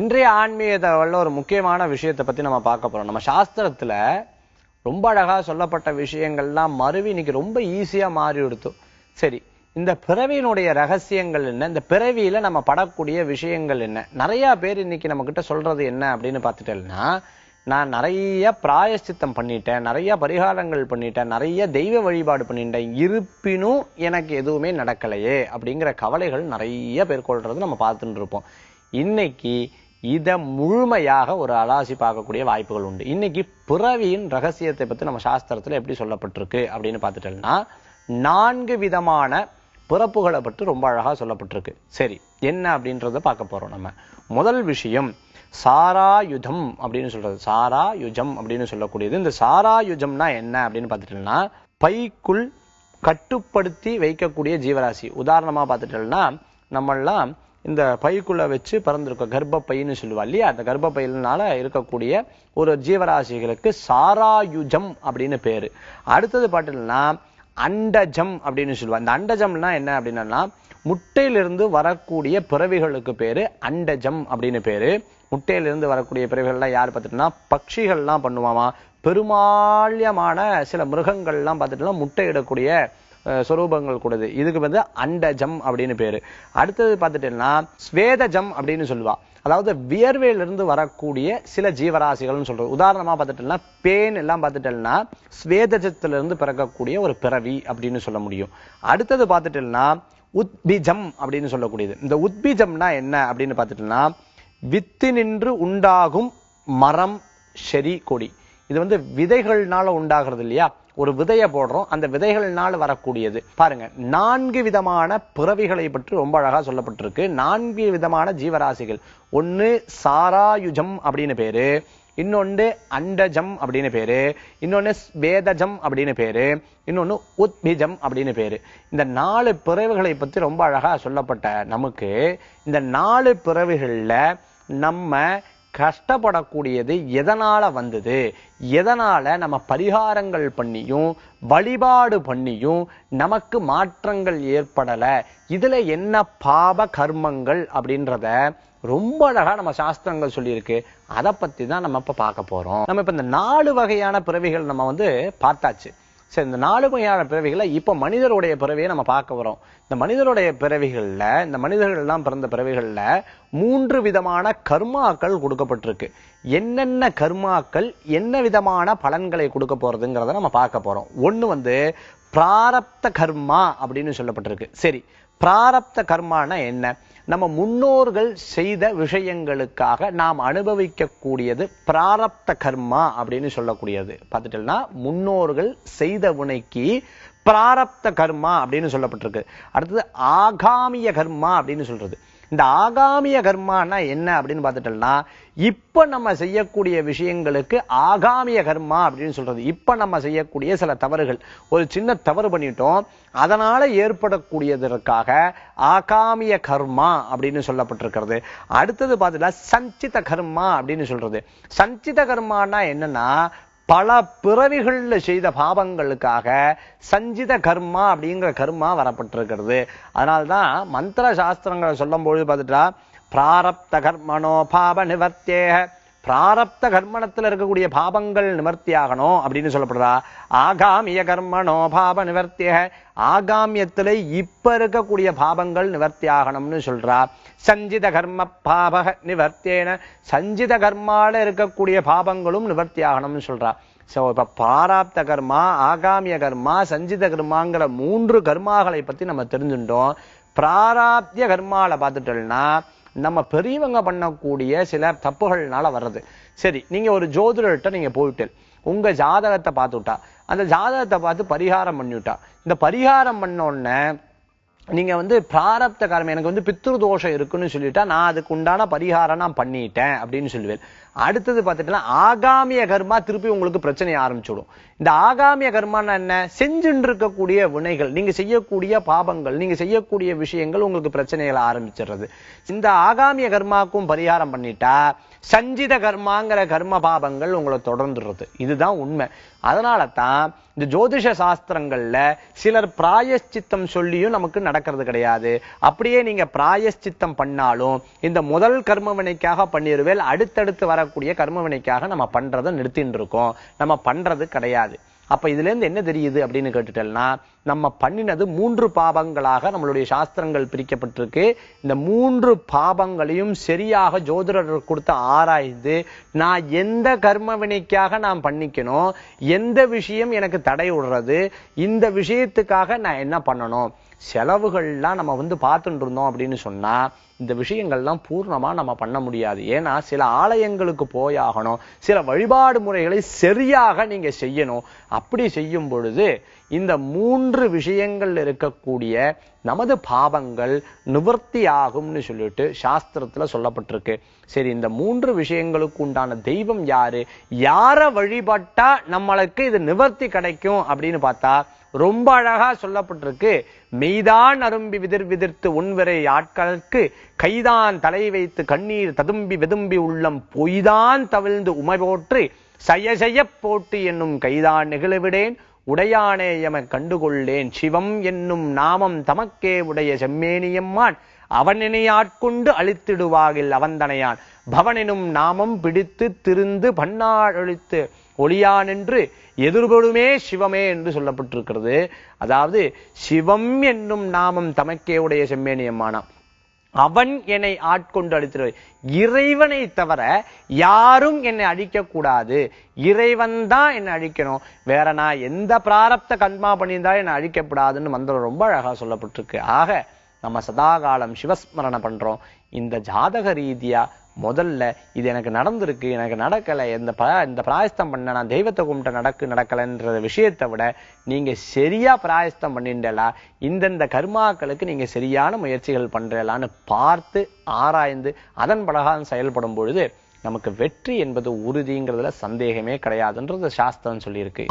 இன்றைய ஆன்மீகத்தில் ஒரு முக்கியமான விஷயத்தை பத்தி நம்ம பார்க்க போறோம். நம்ம சாஸ்திரத்துல ரொம்ப அழகா சொல்லப்பட்ட விஷயங்கள்லாம் மறுவி இன்னைக்கு ரொம்ப ஈஸியா மாறி கொடுத்தோம் சரி இந்த பிறவியினுடைய ரகசியங்கள் என்ன? இந்த பிறவியில நம்ம படக்கூடிய விஷயங்கள் என்ன? நிறைய பேர் இன்னைக்கு நம்ம கிட்ட சொல்றது என்ன அப்படின்னு பார்த்துட்டேன்னா நான் நிறைய பிராயஷ்சித்தம் பண்ணிட்டேன் நிறைய பரிகாரங்கள் பண்ணிட்டேன் நிறைய தெய்வ வழிபாடு பண்ணிட்டேன். இருப்பினும் எனக்கு எதுவுமே நடக்கலையே அப்படிங்கிற கவலைகள் நிறைய பேர் கொள்றது நம்ம பார்த்துட்டு இருப்போம். இன்னைக்கு இதை முழுமையாக ஒரு அலாசி பார்க்கக்கூடிய வாய்ப்புகள் உண்டு. இன்னைக்கு பிறவியின் ரகசியத்தை பத்தி நம்ம சாஸ்திரத்துல எப்படி சொல்லப்பட்டிருக்கு அப்படின்னு பார்த்துட்டோம்னா நான்கு விதமான பிறப்புகளை பற்றி ரொம்ப அழகா சொல்லப்பட்டிருக்கு. சரி என்ன அப்படின்றத பார்க்க போறோம் நம்ம. முதல் விஷயம் சாராயுதம் அப்படின்னு சொல்றது. சாராயுஜம் அப்படின்னு சொல்லக்கூடியது. இந்த சாராயுஜம்னா என்ன அப்படின்னு பார்த்துட்டோம்னா பைக்குள் கட்டுப்படுத்தி வைக்கக்கூடிய ஜீவராசி. உதாரணமா பார்த்துட்டோம்னா நம்மெல்லாம் இந்த பைக்குள்ள வச்சு பிறந்திருக்க கர்ப்பப்பைன்னு சொல்லுவா இல்லையா? அந்த கர்ப்பப்பையினால இருக்கக்கூடிய ஒரு ஜீவராசிகளுக்கு சாராயுஜம் அப்படின்னு பேரு. அடுத்தது பார்த்தீங்கன்னா அண்டஜம் அப்படின்னு சொல்லுவா. இந்த அண்டஜம்னா என்ன அப்படின்னா முட்டையிலிருந்து வரக்கூடிய பிறவிகளுக்கு பேரு அண்டஜம் அப்படின்னு பேரு. முட்டையிலிருந்து வரக்கூடிய பிறவிகள்லாம் யார் பார்த்துட்டுனா பட்சிகள்லாம் பண்ணுவாமா. பெருமாள்யமான சில மிருகங்கள்லாம் பார்த்துட்டுனா முட்டையிடக்கூடிய சொரூபங்கள் கூடது. இதுக்கு வந்து அண்டஜம் அப்படின்னு பேரு. அடுத்தது பார்த்துட்டீங்கன்னா ஸ்வேதஜம் அப்படின்னு சொல்லுவா. அதாவது வியர்வையிலிருந்து வரக்கூடிய சில ஜீவராசிகள்னு சொல்றது. உதாரணமா பார்த்துட்டோம்னா பேன் எல்லாம் பார்த்துட்டோம்னா ஸ்வேதஜத்திலிருந்து பிறக்கக்கூடிய ஒரு பிறவி அப்படின்னு சொல்ல முடியும். அடுத்தது பார்த்துட்டோம்னா உத்பிஜம் அப்படின்னு சொல்லக்கூடியது. இந்த உத்பிஜம்னா என்ன அப்படின்னு பார்த்துட்டோம்னா வித்து நின்று உண்டாகும் மரம் செடி கொடி. இது வந்து விதைகள்னால உண்டாகிறது இல்லையா? ஒரு விதையை போடுறோம் அந்த விதைகள்னால வரக்கூடியது. பாருங்க நான்கு விதமான பிறவிகளை பற்றி ரொம்ப அழகா சொல்லப்பட்டிருக்கு. நான்கு விதமான ஜீவராசிகள். ஒன்று சாராயுஜம் அப்படின்னு பேரு. இன்னொன்று அண்டஜம் அப்படின்னு பேரு. இன்னொன்று வேதஜம் அப்படின்னு பேரு. இன்னொன்று உத்பிஜம் அப்படின்னு பேரு. இந்த நாலு பிறவிகளை பற்றி ரொம்ப அழகா சொல்லப்பட்ட நமக்கு இந்த நாலு பிறவிகளில் நம்ம கஷ்டப்படக்கூடியது எதனால் வந்தது? எதனால் நம்ம பரிகாரங்கள் பண்ணியும் வழிபாடு பண்ணியும் நமக்கு மாற்றங்கள் ஏற்படலை? இதில் என்ன பாப கர்மங்கள் அப்படின்றத ரொம்ப அழகாக நம்ம சாஸ்திரங்கள் சொல்லியிருக்கு. அதை பற்றி தான் நம்ம இப்போ பார்க்க போகிறோம் நம்ம இப்போ இந்த நாலு வகையான பிறவிகள் நம்ம வந்து பார்த்தாச்சு. சரி இந்த நாலு வகையான பிறவிகளை இப்போ மனிதருடைய பிறவியை நம்ம பார்க்க வரோம். இந்த மனிதருடைய பிறவிகளில் இந்த மனிதர்கள்லாம் பிறந்த பிறவிகளில் மூன்று விதமான கர்மாக்கள் கொடுக்கப்பட்டிருக்கு. என்னென்ன கர்மாக்கள் என்ன விதமான பலன்களை கொடுக்க போகிறதுங்கிறத நம்ம பார்க்க போகிறோம் ஒன்று வந்து பிராரப்த கர்மா அப்படின்னு சொல்லப்பட்டிருக்கு. சரி பிராரப்த கர்மானா என்ன? நம்ம முன்னோர்கள் செய்த விஷயங்களுக்காக நாம் அனுபவிக்கக்கூடியது பிராரப்த கர்மா அப்படின்னு சொல்லக்கூடியது. பார்த்துட்டோம்னா முன்னோர்கள் செய்த வினைக்கு பிராரப்த கர்மா அப்படின்னு சொல்லப்பட்டிருக்கு. அடுத்தது ஆகாமிய கர்மா அப்படின்னு சொல்றது. இந்த ஆகாமிய கர்மானா என்ன அப்படின்னு பார்த்துட்டோம்னா இப்ப நம்ம செய்யக்கூடிய விஷயங்களுக்கு ஆகாமிய கர்மா அப்படின்னு சொல்றது. இப்ப நம்ம செய்யக்கூடிய சில தவறுகள். ஒரு சின்ன தவறு பண்ணிட்டோம். அதனால ஏற்படக்கூடியதற்காக ஆகாமிய கர்மா அப்படின்னு சொல்லப்பட்டிருக்கிறது. அடுத்தது பார்த்துட்டா சஞ்சித கர்மா அப்படின்னு சொல்றது. சஞ்சித கர்மானா என்னன்னா பல பிறவிகளில் செய்த பாவங்களுக்காக சஞ்சித கர்மா அப்படிங்கிற கர்மா வரப்பட்டிருக்கிறது. அதனால்தான் மந்திர சாஸ்திரங்களை சொல்லும் பொழுது பார்த்துட்டா பிராரப்த கர்மனோ பாப நிவர்த்தேக பிராரப்த கர்மணத்தில் இருக்கக்கூடிய பாபங்கள் நிவர்த்தியாகணும் அப்படின்னு சொல்லப்படுறா. ஆகாமிய கர்மணோ பாப நிவர்த்திய ஆகாமியத்தில் இப்ப இருக்கக்கூடிய பாபங்கள் நிவர்த்தியாகணும்னு சொல்றா. சஞ்சித கர்ம பாபக நிவர்த்தேன சஞ்சித கர்மால இருக்கக்கூடிய பாபங்களும் நிவர்த்தியாகணும்னு சொல்றா. ஸோ இப்போ பாராப்த கர்மா ஆகாமிய கர்மா சஞ்சித கர்மாங்கிற மூன்று கர்மாகளை பற்றி நம்ம தெரிஞ்சுட்டோம். பிராராப்திய கர்மாவில் பார்த்துட்டோம்னா நம்ம பெரியவங்க பண்ணக்கூடிய சில தப்புகள்னால வர்றது. சரி நீங்க ஒரு ஜோதிடர்கிட்ட நீங்க போயிட்டு உங்க ஜாதகத்தை பார்த்து விட்டா அந்த ஜாதகத்தை பார்த்து பரிகாரம் பண்ணி விட்டா இந்த பரிகாரம் பண்ண உடனே நீங்க வந்து பிராரப்த கர்மம் எனக்கு வந்து பித்ரு தோஷம் இருக்குன்னு சொல்லிட்டா நான் அதுக்கு உண்டான பரிகாரம் நான் பண்ணிட்டேன் அப்படின்னு சொல்லுவேன். அடுத்தது பார்த்துட்டுனா ஆகாமிய கர்மா திருப்பி உங்களுக்கு பிரச்சனை ஆரம்பிச்சுடும். இந்த ஆகாமிய கர்மான்னா என்ன? செஞ்சுட்டு இருக்கக்கூடிய வினைகள் நீங்க செய்யக்கூடிய பாபங்கள் நீங்க செய்யக்கூடிய விஷயங்கள் உங்களுக்கு பிரச்சனைகளை ஆரம்பிச்சிடுறது. இந்த ஆகாமிய கர்மாக்கும் பரிகாரம் பண்ணிட்டா சஞ்சித கர்மாங்கிற கர்ம பாபங்கள் உங்களை தொடர்ந்துடுறது. இதுதான் உண்மை. அதனால தான் இந்த ஜோதிஷ சாஸ்திரங்கள்ல சிலர் பிராயஷ்சித்தம் சொல்லியும் நமக்கு நடக்கிறது கிடையாது. அப்படியே நீங்க பிராயஷ்சித்தம் பண்ணாலும் இந்த முதல் கர்ம வினைக்காக பண்ணிருவேல் அடுத்தடுத்து வரக்கூடிய கர்மவினைக்காக நம்ம பண்றதை நிறுத்தின்னு இருக்கோம். நம்ம பண்றது கிடையாது. அப்ப இதுல இருந்து என்ன தெரியுது அப்படின்னு கேட்டுட்டேன்னா நம்ம பண்ணினது மூன்று பாபங்களாக நம்மளுடைய சாஸ்திரங்கள் பிரிக்கப்பட்டிருக்கு. இந்த மூன்று பாபங்களையும் சரியாக ஜோதிடர் கொடுத்து ஆராய்ந்து நான் எந்த கர்மவினைக்காக நான் பண்ணிக்கணும் எந்த விஷயம் எனக்கு தடை விடுறது இந்த விஷயத்துக்காக நான் என்ன பண்ணணும்? செலவுகள்லாம் நம்ம வந்து பார்த்துட்டு இருந்தோம் அப்படின்னு சொன்னா இந்த விஷயங்கள்லாம் பூர்ணமா நம்ம பண்ண முடியாது. ஏன்னா சில ஆலயங்களுக்கு போயாகணும் சில வழிபாடு முறைகளை சரியாக நீங்க செய்யணும். அப்படி செய்யும் பொழுது இந்த மூன்று விஷயங்கள் இருக்கக்கூடிய நமது பாவங்கள் நிவர்த்தி ஆகும்னு சொல்லிட்டு சாஸ்திரத்துல சொல்லப்பட்டிருக்கு. சரி இந்த மூன்று விஷயங்களுக்கு உண்டான தெய்வம் யாரு? யாரை வழிபட்டா நம்மளுக்கு இது நிவர்த்தி கிடைக்கும் அப்படின்னு பார்த்தா ரொம்ப அழகா சொல்லப்பட்டிருக்கு. மெய்தான் அரும்பி விதிர் விதிர்த்து உன்வரை ஆட்களுக்கு கைதான் தலை வைத்து கண்ணீர் ததும்பி வெதும்பி உள்ளம் பொய்தான் தவிழ்ந்து உமை போற்றி செய்ய செய்ய போட்டு என்னும் கைதான் நெகிழவிடேன் உடையானே எம கண்டுகொள்ளேன் சிவம் என்னும் நாமம் தமக்கே உடைய செம்மேனியம்மான் அவனினை ஆட்கொண்டு அழித்திடுவாகில் அவந்தனையான். பவனினும் நாமம் பிடித்து திருந்து பன்னாழழித்து ஒளியானென்று எதிர்படுமே சிவமே என்று சொல்லப்பட்டிருக்கிறது. அதாவது சிவம் என்னும் நாமம் தமக்கே உடைய செம்மேனியம்மானாம் அவன் என்னை ஆட்கொண்டு அழித்திரு இறைவனை தவிர யாரும் என்னை அழிக்கக்கூடாது. இறைவன் தான் என்னை அழிக்கணும். வேற நான் எந்த பிராரப்த கண்மா பண்ணியிருந்தாலும் என்னை அழிக்கப்படாதுன்னு மந்திரம் ரொம்ப அழகா சொல்லப்பட்டிருக்கு. ஆக நம்ம சதாகாலம் சிவஸ்மரணை பண்றோம். இந்த ஜாதக ரீதியா முதல்ல இது எனக்கு நடந்திருக்கு எனக்கு நடக்கலை இந்த ப இந்த பிராயஸ்தம் பண்ண நான் தெய்வத்தை கும்பிட்ட நடக்கு நடக்கலைன்ற விஷயத்தை விட நீங்கள் சரியாக பிராயஸ்தம் பண்ணிண்டலா இந்தந்த கர்மாக்களுக்கு நீங்கள் சரியான முயற்சிகள் பண்ணுறலான்னு பார்த்து ஆராய்ந்து அதன் பிரகாரம் செயல்படும் பொழுது நமக்கு வெற்றி என்பது உறுதிங்கிறதுல சந்தேகமே கிடையாதுன்றது சாஸ்திரம் சொல்லியிருக்கு.